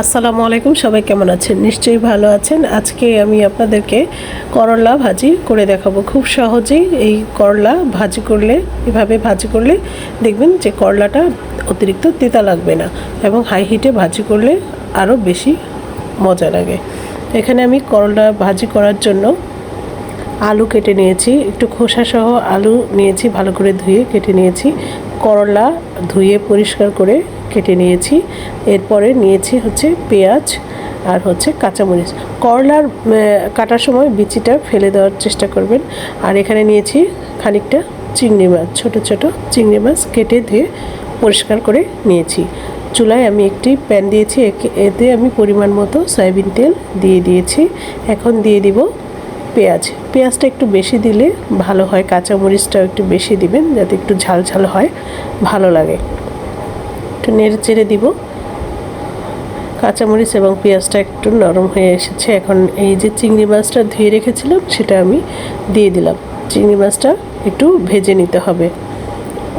আসসালামু আলাইকুম, সবাই কেমন আছেন? নিশ্চয়ই ভালো আছেন। আজকে আমি আপনাদেরকে করলা ভাজি করে দেখাবো। খুব সহজেই এই করলা ভাজি করলে, এভাবে ভাজি করলে দেখবেন যে করলাটা অতিরিক্ত তিতা লাগবে না এবং হাই হিটে ভাজি করলে আরও বেশি মজা লাগে। এখানে আমি করলা ভাজি করার জন্য আলু কেটে নিয়েছি, একটু খোসা সহ আলু নিয়েছি, ভালো করে ধুয়ে কেটে নিয়েছি। করলা ধুয়ে পরিষ্কার করে কেটে নিয়েছি। এরপরে নিয়েছি হচ্ছে পেঁয়াজ আর হচ্ছে কাঁচামরিচ। করলার কাটার সময় বিচিটা ফেলে দেওয়ার চেষ্টা করবেন। আর এখানে নিয়েছি খানিকটা চিংড়ি মাছ, ছোট ছোট চিংড়ি মাছ কেটে ধুয়ে পরিষ্কার করে নিয়েছি। চুলায় আমি একটি প্যান দিয়েছি এতে আমি পরিমাণ মতো সয়াবিন তেল দিয়ে দিয়েছি। এখন দিয়ে দিব পেঁয়াজ। পেঁয়াজটা একটু বেশি দিলে ভালো হয় কাঁচামরিচটাও একটু বেশি দিবেন যাতে একটু ঝাল ঝাল হয়, ভালো লাগে। একটু নেড়ে চেড়ে দিব। কাঁচামরিচ এবং পেঁয়াজটা একটু নরম হয়ে এসেছে। এখন এই যে চিংড়ি মাছটা ধুয়ে রেখেছিলাম, সেটা আমি দিয়ে দিলাম। চিংড়ি মাছটা একটু ভেজে নিতে হবে,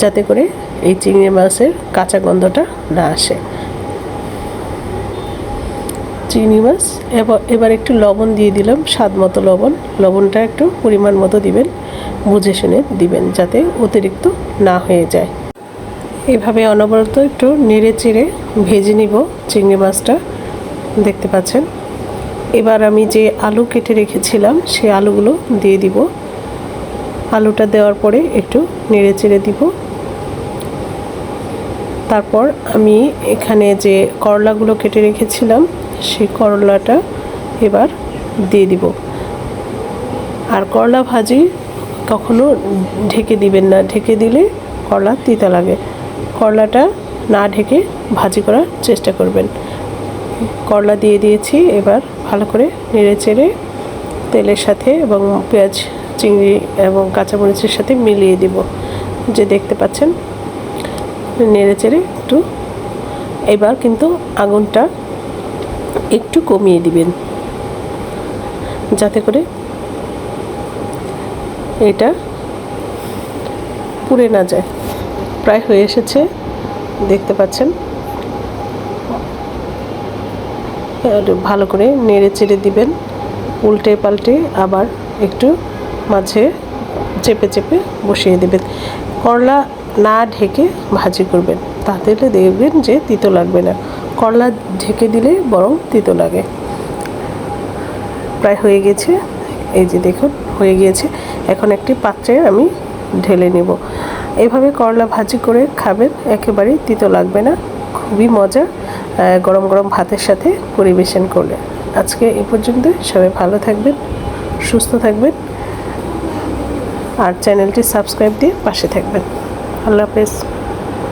যাতে করে এই চিংড়ি মাছের কাঁচা গন্ধটা না আসে। চিংড়ি মাছ এবার একটু লবণ দিয়ে দিলাম, স্বাদ মতো লবণ। লবণটা একটু পরিমাণ মতো দিবেন, বুঝে শুনে দিবেন, যাতে অতিরিক্ত না হয়ে যায়। এভাবে অনবরত একটু নেড়ে চেড়ে ভেজে নিব চিংড়ি মাছটা, দেখতে পাচ্ছেন? এবার আমি যে আলু কেটে রেখেছিলাম সেই আলুগুলো দিয়ে দিব। আলুটা দেওয়ার পরে একটু নেড়ে চেড়ে দিব। তারপর আমি এখানে যে করলাগুলো কেটে রেখেছিলাম সেই করলাটা এবার দিয়ে দিব। আর করলা ভাজি কখনো ঢেকে দিবেন না। ঢেকে দিলে করলা তিতা লাগে। করলাটা না ঢেকে ভাজি করার চেষ্টা করবেন। করলা দিয়ে দিয়েছি, এবার ভালো করে নেড়ে চেড়ে তেলের সাথে এবং পেঁয়াজ, চিংড়ি এবং কাঁচামরিচের সাথে মিলিয়ে দিব। যে দেখতে পাচ্ছেন, নেড়ে চেড়ে একটু। এবার কিন্তু আগুনটা একটু কমিয়ে দিবেন। যাতে করে এটা পুড়ে না যায়। প্রায় হয়ে এসেছে, দেখতে পাচ্ছেন। ভালো করে নেড়ে চেড়ে দিবেন, উল্টে পাল্টে আবার একটু মাঝে চেপে চেপে বসিয়ে দেবেন। করলা না ঢেকে ভাজি করবেন, তাতে দেখবেন যে তিতো লাগবে না। করলা ঢেকে দিলে বরং তিতো লাগে। প্রায় হয়ে গেছে। এই যে দেখুন, হয়ে গিয়েছে। এখন একটি পাত্রে আমি ঢেলে নেব। এভাবে করলা ভাজি করে খাবেন একেবারেই তিতো লাগবে না। খুবই মজা গরম গরম ভাতের সাথে পরিবেশন করলে। আজকে এ পর্যন্ত সবাই ভালো থাকবেন, সুস্থ থাকবেন, আর চ্যানেলটি সাবস্ক্রাইব দিয়ে পাশে থাকবেন। আল্লাহ হাফেজ।